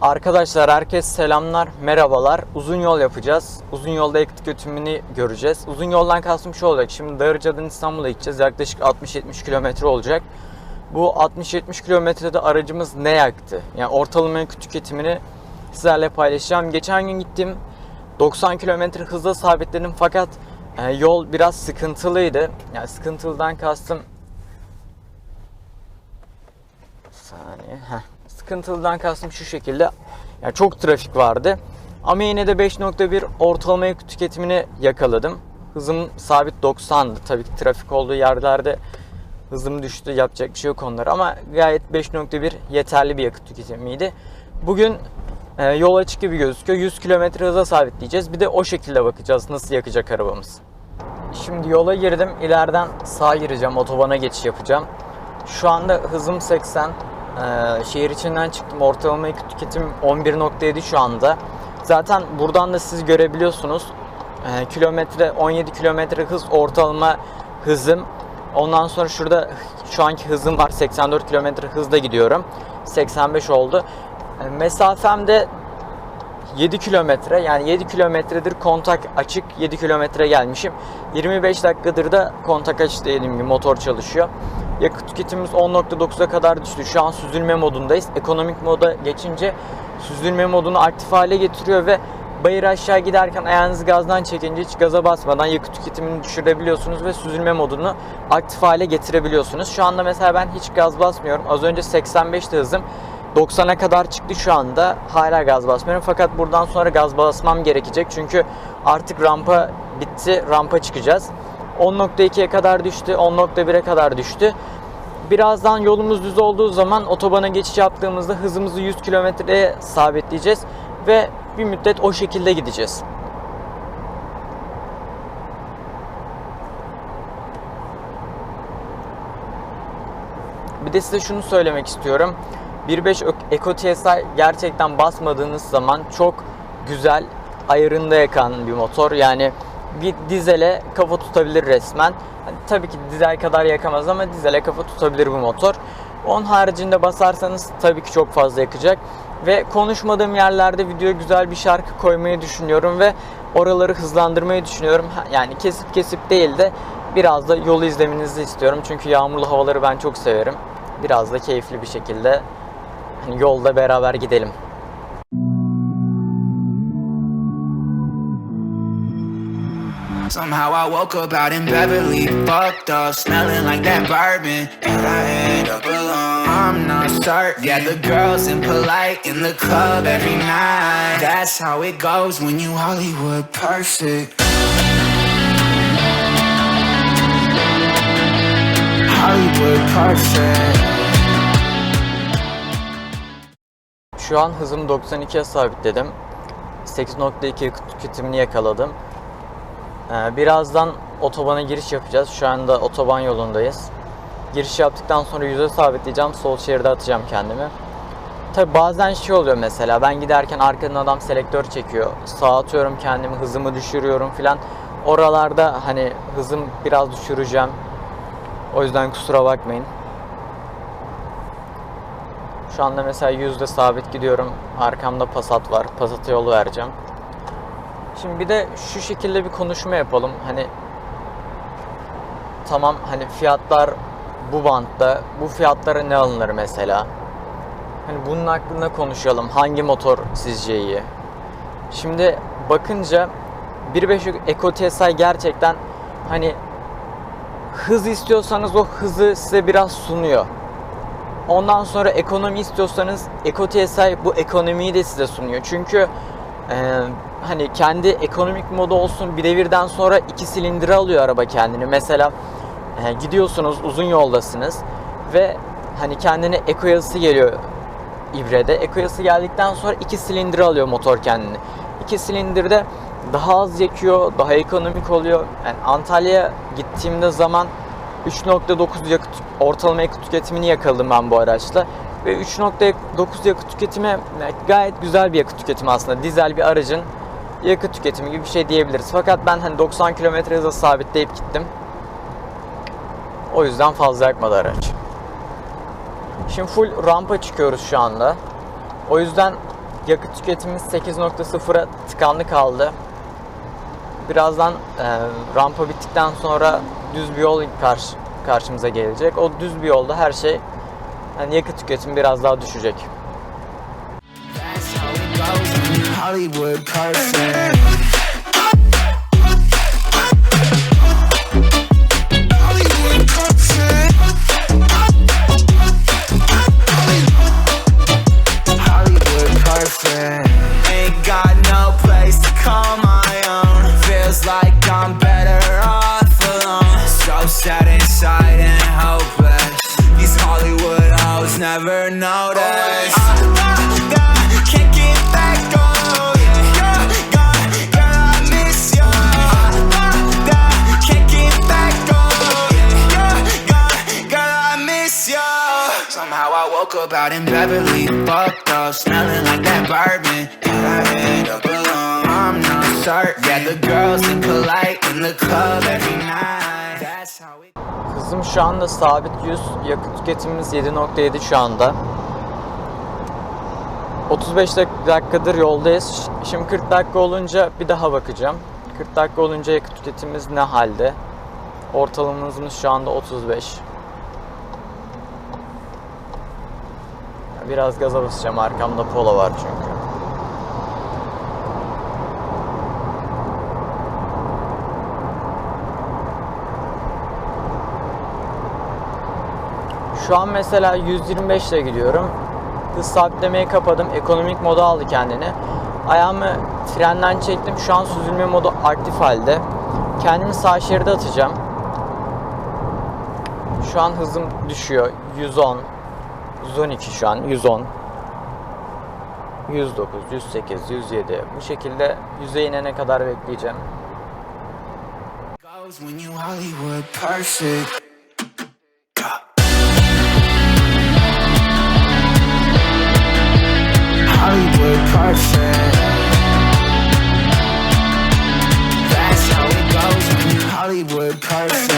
Arkadaşlar herkes selamlar, merhabalar. Uzun yol yapacağız. Uzun yolda yakıt tüketimini göreceğiz. Uzun yoldan kastım şu olacak. Şimdi Darıca'dan İstanbul'a gideceğiz. Yaklaşık 60-70 kilometre olacak. Bu 60-70 kilometrede aracımız ne yaktı? Yani ortalama yakıt tüketimini sizlerle paylaşacağım. Geçen gün gittim. 90 kilometre hızla sabitledim fakat e, yol biraz sıkıntılıydı. Yani sıkıntılıdan kastım saniye. Heh. Sıkıntılıdan kastım şu şekilde. Yani çok trafik vardı. Ama yine de 5.1 ortalama yakıt tüketimini yakaladım. Hızım sabit 90'dı. Tabii ki trafik olduğu yerlerde hızım düştü. Yapacak bir şey yok onlara ama gayet 5.1 yeterli bir yakıt tüketimiydi. Bugün e, yol açık gibi gözüküyor. 100 km hıza sabitleyeceğiz. Bir de o şekilde bakacağız nasıl yakacak arabamız. Şimdi yola girdim. İleriden sağa gireceğim. Otobana geçiş yapacağım. Şu anda hızım 80. Ee, şehir içinden çıktım. Ortalama yakıt tüketim 11.7 şu anda. Zaten buradan da siz görebiliyorsunuz. Ee, kilometre 17 kilometre hız ortalama hızım. Ondan sonra şurada şu anki hızım var. 84 kilometre hızla gidiyorum. 85 oldu. Ee, mesafem de 7 kilometre yani 7 kilometredir kontak açık 7 kilometre gelmişim. 25 dakikadır da kontak açık dediğim gibi motor çalışıyor. Yakıt tüketimimiz 10.9'a kadar düştü. Şu an süzülme modundayız. Ekonomik moda geçince süzülme modunu aktif hale getiriyor ve bayır aşağı giderken ayağınızı gazdan çekince hiç gaza basmadan yakıt tüketimini düşürebiliyorsunuz ve süzülme modunu aktif hale getirebiliyorsunuz. Şu anda mesela ben hiç gaz basmıyorum. Az önce 85'ti hızım. 90'a kadar çıktı şu anda. Hala gaz basmıyorum. Fakat buradan sonra gaz basmam gerekecek. Çünkü artık rampa bitti. Rampa çıkacağız. 10.2'ye kadar düştü. 10.1'e kadar düştü. Birazdan yolumuz düz olduğu zaman otobana geçiş yaptığımızda hızımızı 100 kilometreye sabitleyeceğiz. Ve bir müddet o şekilde gideceğiz. Bir de size şunu söylemek istiyorum. 1.5 Eco TSI gerçekten basmadığınız zaman çok güzel ayarında yakan bir motor. Yani bir dizele kafa tutabilir resmen. Hani tabii ki dizel kadar yakamaz ama dizele kafa tutabilir bu motor. Onun haricinde basarsanız tabii ki çok fazla yakacak. Ve konuşmadığım yerlerde videoya güzel bir şarkı koymayı düşünüyorum ve oraları hızlandırmayı düşünüyorum. Yani kesip kesip değil de biraz da yolu izlemenizi istiyorum. Çünkü yağmurlu havaları ben çok severim. Biraz da keyifli bir şekilde hani yolda beraber gidelim. Somehow I woke up out in Beverly, fucked up, smelling like that bourbon, and I end up alone. I'm not certain. Yeah, the girls impolite in the club every night. That's how it goes when you Hollywood perfect. Hollywood perfect. Şu an hızımı 92'ye sabitledim. 8.2 yakıt tüketimini yakaladım. Ee, birazdan otobana giriş yapacağız. Şu anda otoban yolundayız. Giriş yaptıktan sonra 100'e sabitleyeceğim. Sol şeride atacağım kendimi. Tabi bazen şey oluyor mesela ben giderken arkadan adam selektör çekiyor. Sağa atıyorum kendimi hızımı düşürüyorum filan. Oralarda hani hızım biraz düşüreceğim. O yüzden kusura bakmayın. Şu anda mesela yüzde sabit gidiyorum. Arkamda Passat var. Passat'a yol vereceğim. Şimdi bir de şu şekilde bir konuşma yapalım. Hani tamam hani fiyatlar bu bantta. Bu fiyatlara ne alınır mesela? Hani bunun hakkında konuşalım. Hangi motor sizce iyi? Şimdi bakınca 1.5 Eco TSI gerçekten hani hız istiyorsanız o hızı size biraz sunuyor. Ondan sonra ekonomi istiyorsanız Eco TSI bu ekonomiyi de size sunuyor. Çünkü e, hani kendi ekonomik modu olsun bir devirden sonra iki silindir alıyor araba kendini. Mesela e, gidiyorsunuz uzun yoldasınız ve hani kendine Eco yazısı geliyor ibrede. Eco yazısı geldikten sonra iki silindir alıyor motor kendini. İki silindirde daha az yakıyor, daha ekonomik oluyor. Yani Antalya'ya gittiğimde zaman 3.9 yakıt ortalama yakıt tüketimini yakaladım ben bu araçla. Ve 3.9 yakıt tüketimi gayet güzel bir yakıt tüketimi aslında. Dizel bir aracın yakıt tüketimi gibi bir şey diyebiliriz. Fakat ben hani 90 km hıza sabitleyip gittim. O yüzden fazla yakmadı araç. Şimdi full rampa çıkıyoruz şu anda. O yüzden yakıt tüketimimiz 8.0'a tıkanlı kaldı. Birazdan e, rampa bittikten sonra düz bir yol karşı, karşımıza gelecek. O düz bir yolda her şey yani yakıt tüketimi biraz daha düşecek. Hollywood perfect. Up, smelling like that bourbon. Did I end up alone? I'm not certain. Yeah, the girls seem polite in the club every night. That's şu anda sabit 100, yakıt tüketimimiz 7.7 şu anda. 35 dak- dakikadır yoldayız. Şimdi 40 dakika olunca bir daha bakacağım. 40 dakika olunca yakıt tüketimimiz ne halde? Ortalamamız şu anda 35. Biraz gaza basacağım. Arkamda polo var çünkü. Şu an mesela 125 ile gidiyorum. Hız sabitlemeyi kapadım. Ekonomik moda aldı kendini. Ayağımı frenden çektim. Şu an süzülme modu aktif halde. Kendimi sağ şeride atacağım. Şu an hızım düşüyor. 110. 112 şu an. 110. 109, 108, 107. Bu şekilde 100'e inene kadar bekleyeceğim. Hollywood perfect. That's how it goes when Hollywood perfect.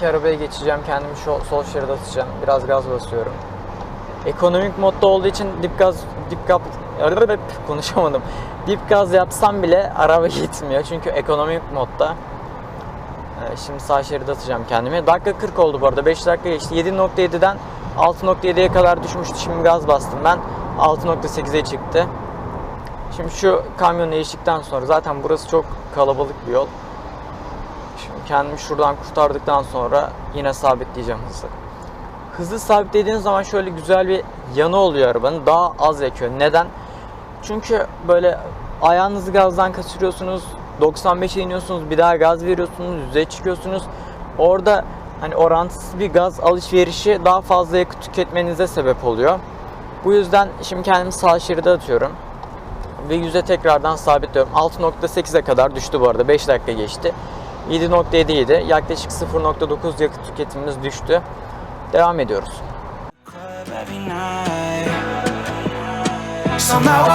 Önümdeki arabaya geçeceğim. Kendimi sol, şeride atacağım. Biraz gaz basıyorum. Ekonomik modda olduğu için dip gaz dip gaz konuşamadım. Dip gaz yapsam bile araba gitmiyor. Çünkü ekonomik modda. Ee, Şimdi sağ şeride atacağım kendimi. Dakika 40 oldu bu arada. 5 dakika geçti. 7.7'den 6.7'ye kadar düşmüştü. Şimdi gaz bastım ben. 6.8'e çıktı. Şimdi şu kamyonu geçtikten sonra zaten burası çok kalabalık bir yol. Kendimi şuradan kurtardıktan sonra yine sabitleyeceğim hızı. Hızı sabitlediğiniz zaman şöyle güzel bir yanı oluyor arabanın. Daha az yakıyor. Neden? Çünkü böyle ayağınızı gazdan kaçırıyorsunuz. 95'e iniyorsunuz. Bir daha gaz veriyorsunuz. Yüzeye çıkıyorsunuz. Orada hani orantısız bir gaz alışverişi daha fazla yakıt tüketmenize sebep oluyor. Bu yüzden şimdi kendimi sağ şeride atıyorum. Ve yüze tekrardan sabitliyorum. 6.8'e kadar düştü bu arada. 5 dakika geçti. 7.7 idi. Yaklaşık 0.9 yakıt tüketimimiz düştü. Devam ediyoruz. Somehow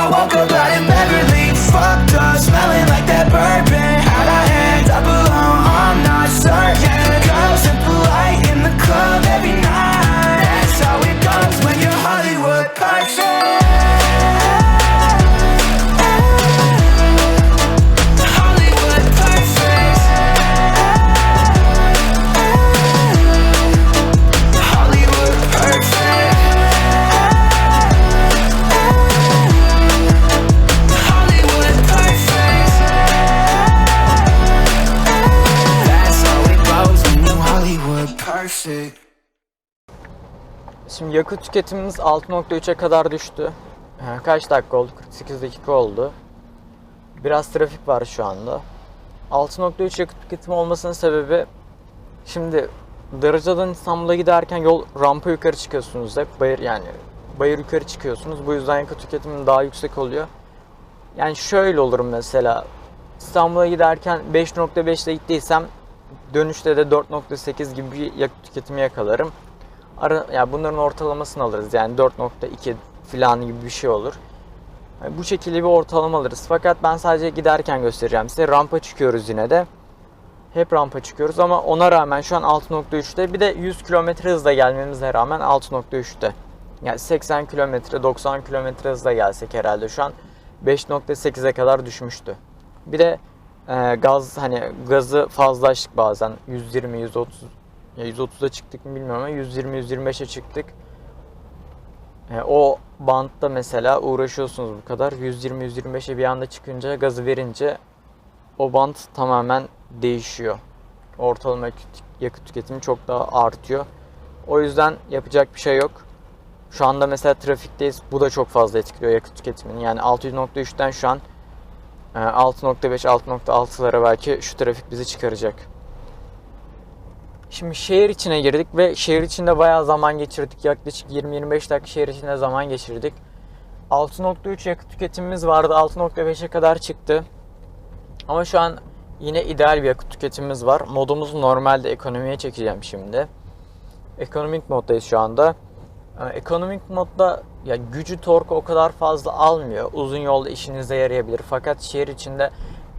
Şimdi yakıt tüketimimiz 6.3'e kadar düştü. Kaç dakika oldu? 48 dakika oldu. Biraz trafik var şu anda. 6.3 yakıt tüketimi olmasının sebebi şimdi Darıca'dan İstanbul'a giderken yol rampa yukarı çıkıyorsunuz hep. Bayır yani bayır yukarı çıkıyorsunuz. Bu yüzden yakıt tüketimi daha yüksek oluyor. Yani şöyle olur mesela. İstanbul'a giderken 5.5 ile gittiysem dönüşte de 4.8 gibi bir yakıt tüketimi yakalarım. Ara, yani bunların ortalamasını alırız. Yani 4.2 falan gibi bir şey olur. Yani bu şekilde bir ortalama alırız. Fakat ben sadece giderken göstereceğim size. Rampa çıkıyoruz yine de. Hep rampa çıkıyoruz ama ona rağmen şu an 6.3'te. Bir de 100 km hızla gelmemize rağmen 6.3'te. Yani 80 km, 90 km hızla gelsek herhalde şu an 5.8'e kadar düşmüştü. Bir de e, gaz hani gazı fazla açtık bazen 120 130 ya 130'a çıktık mı bilmiyorum ama 120 125'e çıktık. E, o bantta mesela uğraşıyorsunuz bu kadar 120 125'e bir anda çıkınca gazı verince o bant tamamen değişiyor. Ortalama yakıt tüketimi çok daha artıyor. O yüzden yapacak bir şey yok. Şu anda mesela trafikteyiz. Bu da çok fazla etkiliyor yakıt tüketimini. Yani 600.3'ten şu an e, 6.5 6.6'lara belki şu trafik bizi çıkaracak. Şimdi şehir içine girdik ve şehir içinde bayağı zaman geçirdik. Yaklaşık 20-25 dakika şehir içinde zaman geçirdik. 6.3 yakıt tüketimimiz vardı. 6.5'e kadar çıktı. Ama şu an yine ideal bir yakıt tüketimimiz var. Modumuzu normalde ekonomiye çekeceğim şimdi. Ekonomik moddayız şu anda. Ee, Ekonomik modda ya gücü torku o kadar fazla almıyor. Uzun yolda işinize yarayabilir. Fakat şehir içinde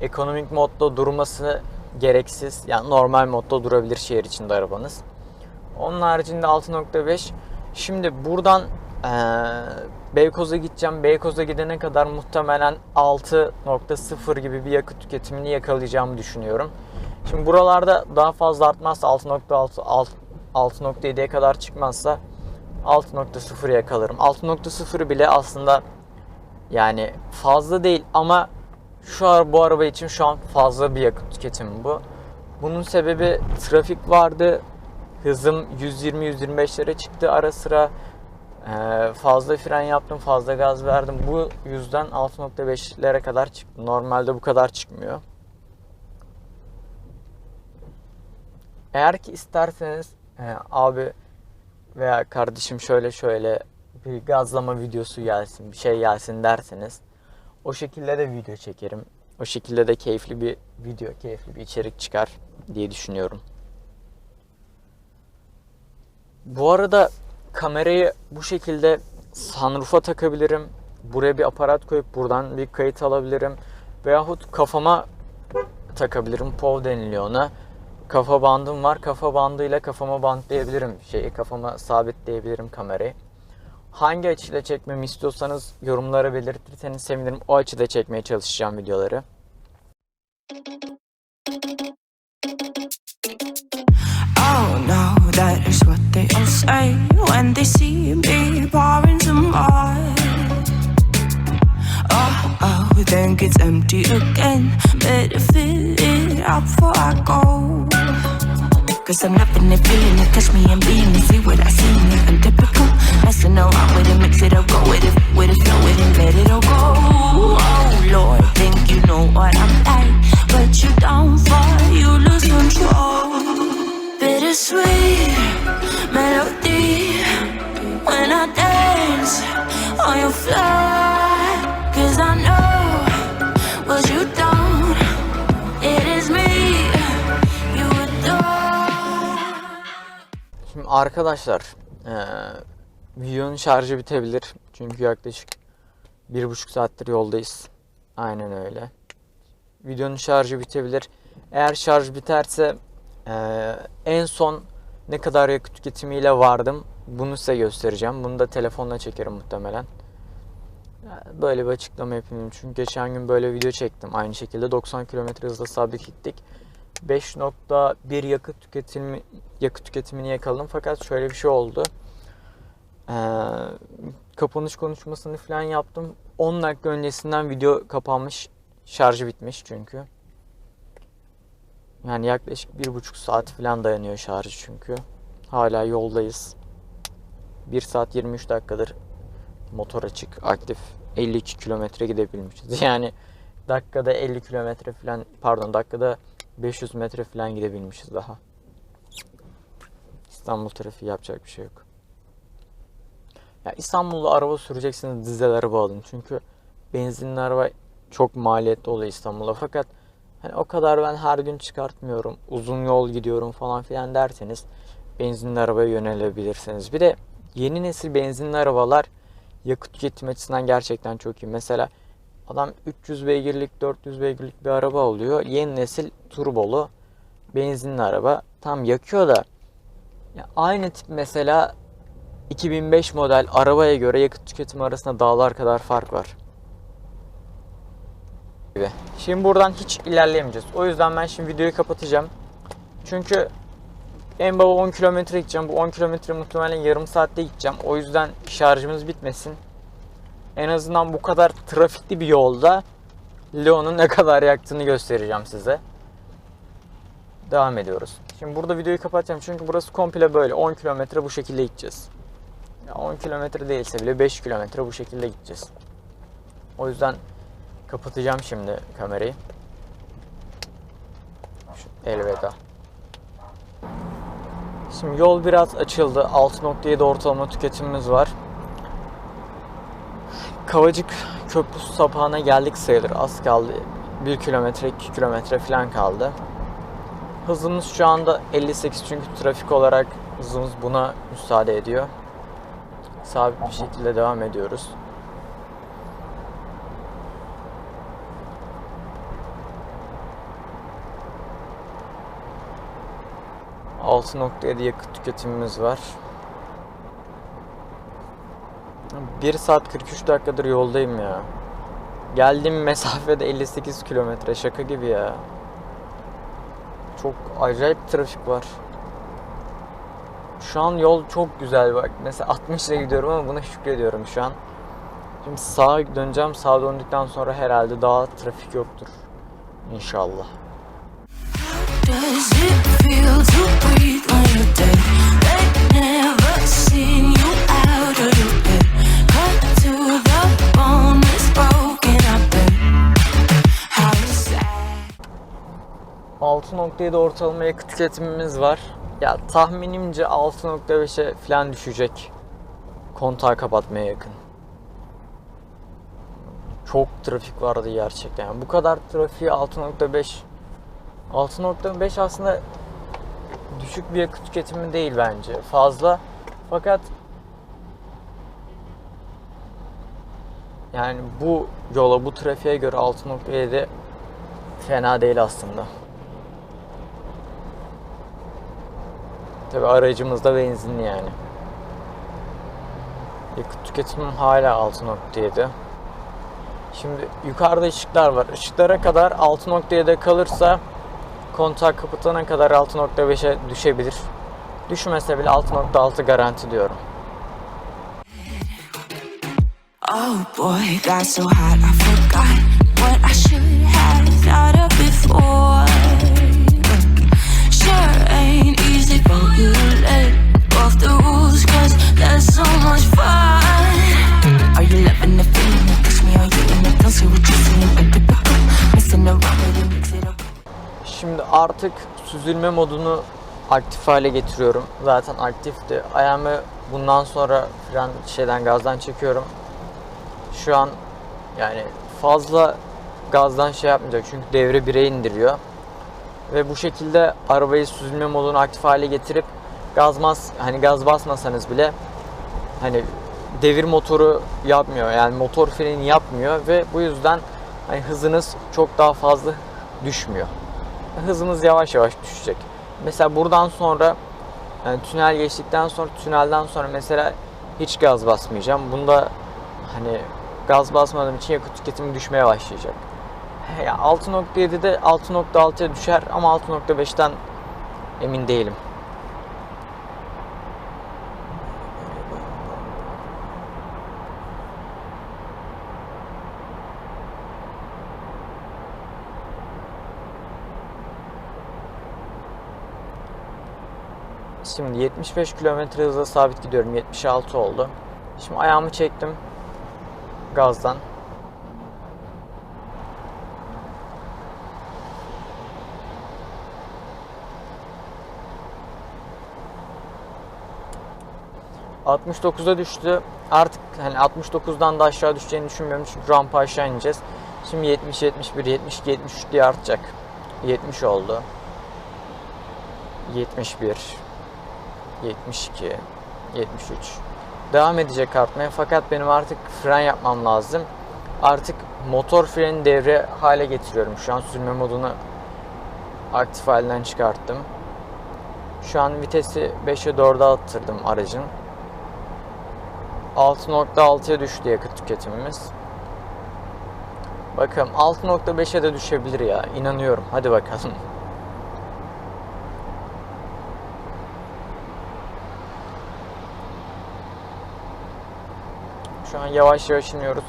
ekonomik modda durması gereksiz. Yani normal modda durabilir şehir içinde arabanız. Onun haricinde 6.5. Şimdi buradan eee Beykoz'a gideceğim. Beykoz'a gidene kadar muhtemelen 6.0 gibi bir yakıt tüketimini yakalayacağımı düşünüyorum. Şimdi buralarda daha fazla artmazsa 6.6 alt- 6.7'ye kadar çıkmazsa 6.0 yakalarım. 6.0 bile aslında yani fazla değil ama şu an bu araba için şu an fazla bir yakıt tüketimi bu. Bunun sebebi trafik vardı. Hızım 120-125'lere çıktı ara sıra. Ee, fazla fren yaptım, fazla gaz verdim. Bu yüzden 6.5'lere kadar çıktı. Normalde bu kadar çıkmıyor. Eğer ki isterseniz e, abi veya kardeşim şöyle şöyle bir gazlama videosu gelsin, bir şey gelsin derseniz o şekilde de video çekerim. O şekilde de keyifli bir video, keyifli bir içerik çıkar diye düşünüyorum. Bu arada kamerayı bu şekilde sunroof'a takabilirim. Buraya bir aparat koyup buradan bir kayıt alabilirim. Veyahut kafama takabilirim. POV deniliyor ona. Kafa bandım var. Kafa bandıyla kafama bantlayabilirim şeyi. Kafama sabitleyebilirim kamerayı. Hangi açıyla çekmemi istiyorsanız yorumlara belirtirseniz sevinirim. O açıda çekmeye çalışacağım videoları. Oh no, that is what they all say when they see me pouring some more. Oh, oh, then gets empty again. Better fill it up before I go. Cause I'm loving it, feeling it, touch me and being it. See what I see, nothing typical. Messing around with it, mix it up, go with it, with it, flow with it, let it all go. Oh Lord, think you know what I'm like, but you don't fall, you lose control. Bittersweet melody when I dance on your fly. Arkadaşlar eee, videonun şarjı bitebilir. Çünkü yaklaşık bir buçuk saattir yoldayız. Aynen öyle. Videonun şarjı bitebilir. Eğer şarj biterse eee, en son ne kadar yakıt tüketimiyle vardım bunu size göstereceğim. Bunu da telefonla çekerim muhtemelen. Böyle bir açıklama yapayım. Çünkü geçen gün böyle video çektim. Aynı şekilde 90 km hızla sabit gittik. 5.1 yakıt tüketimi yakıt tüketimini yakaladım fakat şöyle bir şey oldu. Ee, kapanış konuşmasını falan yaptım. 10 dakika öncesinden video kapanmış. Şarjı bitmiş çünkü. Yani yaklaşık bir buçuk saat falan dayanıyor şarjı çünkü. Hala yoldayız. 1 saat 23 dakikadır motor açık, aktif. 52 kilometre gidebilmişiz. Yani dakikada 50 kilometre falan, pardon dakikada 500 metre falan gidebilmişiz daha. İstanbul trafiği yapacak bir şey yok. Ya İstanbul'da araba süreceksiniz dizel araba. Çünkü benzinli araba çok maliyetli oluyor İstanbul'da. Fakat hani o kadar ben her gün çıkartmıyorum. Uzun yol gidiyorum falan filan derseniz benzinli arabaya yönelebilirsiniz. Bir de yeni nesil benzinli arabalar yakıt tüketim açısından gerçekten çok iyi. Mesela adam 300 beygirlik, 400 beygirlik bir araba oluyor. Yeni nesil turbolu benzinli araba. Tam yakıyor da ya aynı tip mesela 2005 model arabaya göre yakıt tüketimi arasında dağlar kadar fark var. Şimdi buradan hiç ilerleyemeyeceğiz. O yüzden ben şimdi videoyu kapatacağım. Çünkü en baba 10 kilometre gideceğim. Bu 10 kilometre muhtemelen yarım saatte gideceğim. O yüzden şarjımız bitmesin. En azından bu kadar trafikli bir yolda Leon'un ne kadar yaktığını göstereceğim size. Devam ediyoruz. Şimdi burada videoyu kapatacağım çünkü burası komple böyle 10 kilometre bu şekilde gideceğiz. Ya 10 kilometre değilse bile 5 kilometre bu şekilde gideceğiz. O yüzden kapatacağım şimdi kamerayı. Elveda. Şimdi yol biraz açıldı. 6.7 ortalama tüketimimiz var. Kavacık Köprüsü sapağına geldik sayılır. Az kaldı. 1 kilometre, 2 kilometre falan kaldı. Hızımız şu anda 58 çünkü trafik olarak hızımız buna müsaade ediyor. Sabit bir şekilde devam ediyoruz. ...6.7 yakıt tüketimimiz var. 1 saat 43 dakikadır yoldayım ya. Geldiğim mesafede 58 kilometre şaka gibi ya. Çok acayip trafik var. Şu an yol çok güzel bak. Mesela 60 ile gidiyorum ama buna şükrediyorum şu an. Şimdi sağa döneceğim. Sağa döndükten sonra herhalde daha trafik yoktur. İnşallah. Does it feel to 6.7 ortalama yakıt tüketimimiz var. Ya tahminimce 6.5'e falan düşecek. Kontağı kapatmaya yakın. Çok trafik vardı gerçekten. Bu kadar trafiği 6.5 6.5 aslında düşük bir yakıt tüketimi değil bence. Fazla. Fakat yani bu yola, bu trafiğe göre 6.7 fena değil aslında. Tabi aracımız da benzinli yani. Yakıt tüketimim hala 6.7. Şimdi yukarıda ışıklar var. Işıklara kadar 6.7'de kalırsa kontak kapatana kadar 6.5'e düşebilir. Düşmese bile 6.6 garanti diyorum. Oh boy, got so hot I forgot what I should have thought of before. Şimdi artık süzülme modunu aktif hale getiriyorum. Zaten aktifti. Ayağımı bundan sonra fren şeyden gazdan çekiyorum. Şu an yani fazla gazdan şey yapmayacak çünkü devre 1'e indiriyor. Ve bu şekilde arabayı süzülme modunu aktif hale getirip gaz bas hani gaz basmasanız bile hani devir motoru yapmıyor. Yani motor freni yapmıyor ve bu yüzden hani hızınız çok daha fazla düşmüyor. Hızınız yavaş yavaş düşecek. Mesela buradan sonra yani tünel geçtikten sonra tünelden sonra mesela hiç gaz basmayacağım. Bunda hani gaz basmadığım için yakıt tüketimi düşmeye başlayacak. Ya 6.7'de 6.6'ya düşer ama 6.5'ten emin değilim. Şimdi 75 km hızla sabit gidiyorum. 76 oldu. Şimdi ayağımı çektim gazdan. 69'a düştü. Artık hani 69'dan da aşağı düşeceğini düşünmüyorum çünkü rampa aşağı ineceğiz. Şimdi 70, 71, 72, 73 diye artacak. 70 oldu. 71, 72, 73. Devam edecek artmaya fakat benim artık fren yapmam lazım. Artık motor freni devre hale getiriyorum. Şu an sürme modunu aktif halinden çıkarttım. Şu an vitesi 5'e 4'e attırdım aracın. 6.6'ya düştü yakıt tüketimimiz. Bakalım 6.5'e de düşebilir ya. İnanıyorum. Hadi bakalım. Şu an yavaş yavaş iniyoruz.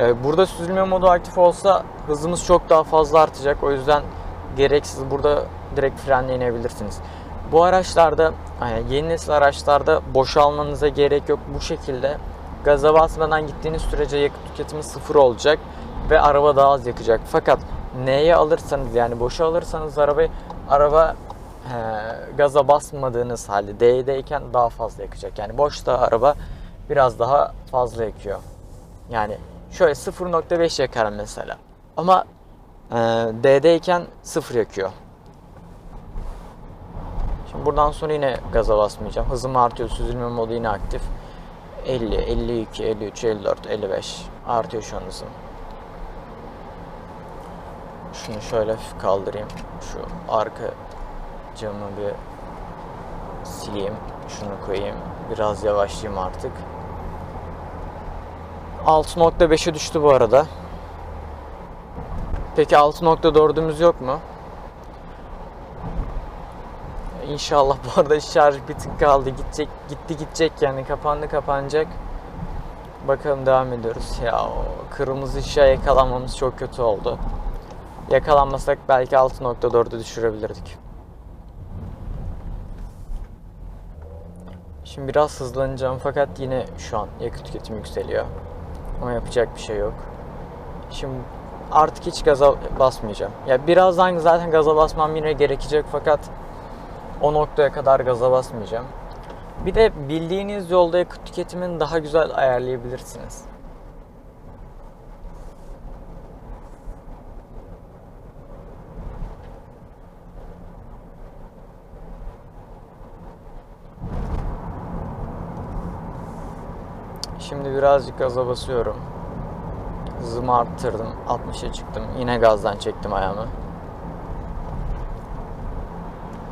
Ee, Burada süzülme modu aktif olsa hızımız çok daha fazla artacak. O yüzden gereksiz burada direkt frenle inebilirsiniz. Bu araçlarda yani yeni nesil araçlarda boşalmanıza gerek yok. Bu şekilde gaza basmadan gittiğiniz sürece yakıt tüketimi sıfır olacak ve araba daha az yakacak. Fakat neye alırsanız yani boşa alırsanız arabayı araba he, gaza basmadığınız halde D'deyken daha fazla yakacak. Yani boşta araba biraz daha fazla yakıyor. Yani şöyle 0.5 yakar mesela. Ama e, D'deyken 0 yakıyor. Buradan sonra yine gaza basmayacağım. Hızım artıyor. Süzülme modu yine aktif. 50, 52, 53, 54, 55 artıyor şu an hızım. Şunu şöyle hafif kaldırayım. Şu arka camı bir sileyim. Şunu koyayım. Biraz yavaşlayayım artık. 6.5'e düştü bu arada. Peki 6.4'ümüz yok mu? İnşallah bu arada şarj bir tık kaldı. Gidecek, gitti gidecek yani kapandı kapanacak. Bakalım devam ediyoruz. Ya o kırmızı ışığa yakalanmamız çok kötü oldu. Yakalanmasak belki 6.4'ü düşürebilirdik. Şimdi biraz hızlanacağım fakat yine şu an yakıt tüketimi yükseliyor. Ama yapacak bir şey yok. Şimdi artık hiç gaza basmayacağım. Ya birazdan zaten gaza basmam yine gerekecek fakat o noktaya kadar gaza basmayacağım. Bir de bildiğiniz yolda yakıt tüketimini daha güzel ayarlayabilirsiniz. Şimdi birazcık gaza basıyorum. Hızımı arttırdım. 60'a çıktım. Yine gazdan çektim ayağımı.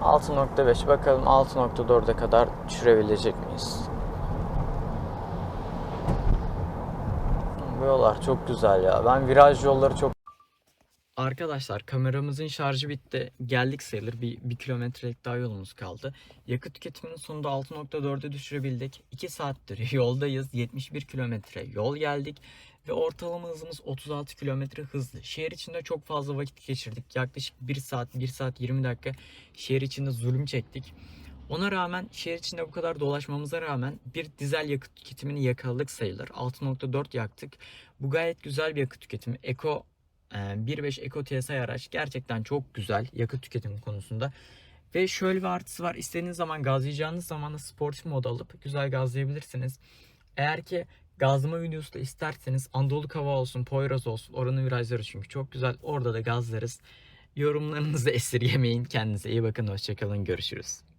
6.5 bakalım 6.4'e kadar düşürebilecek miyiz? Bu yollar çok güzel ya. Ben viraj yolları çok Arkadaşlar kameramızın şarjı bitti. Geldik sayılır. Bir, bir kilometrelik daha yolumuz kaldı. Yakıt tüketiminin sonunda 6.4'e düşürebildik. 2 saattir yoldayız. 71 kilometre yol geldik. Ve ortalama hızımız 36 kilometre hızlı. Şehir içinde çok fazla vakit geçirdik. Yaklaşık 1 saat, 1 saat 20 dakika şehir içinde zulüm çektik. Ona rağmen şehir içinde bu kadar dolaşmamıza rağmen bir dizel yakıt tüketimini yakaladık sayılır. 6.4 yaktık. Bu gayet güzel bir yakıt tüketimi. Eko e, 1.5 Eco TSI araç gerçekten çok güzel yakıt tüketimi konusunda. Ve şöyle bir artısı var. İstediğiniz zaman gazlayacağınız zaman da sportif mod alıp güzel gazlayabilirsiniz. Eğer ki gazlama videosu da isterseniz Anadolu Hava olsun, Poyraz olsun oranın virajları çünkü çok güzel. Orada da gazlarız. Yorumlarınızı esirgemeyin. Kendinize iyi bakın. Hoşçakalın. Görüşürüz.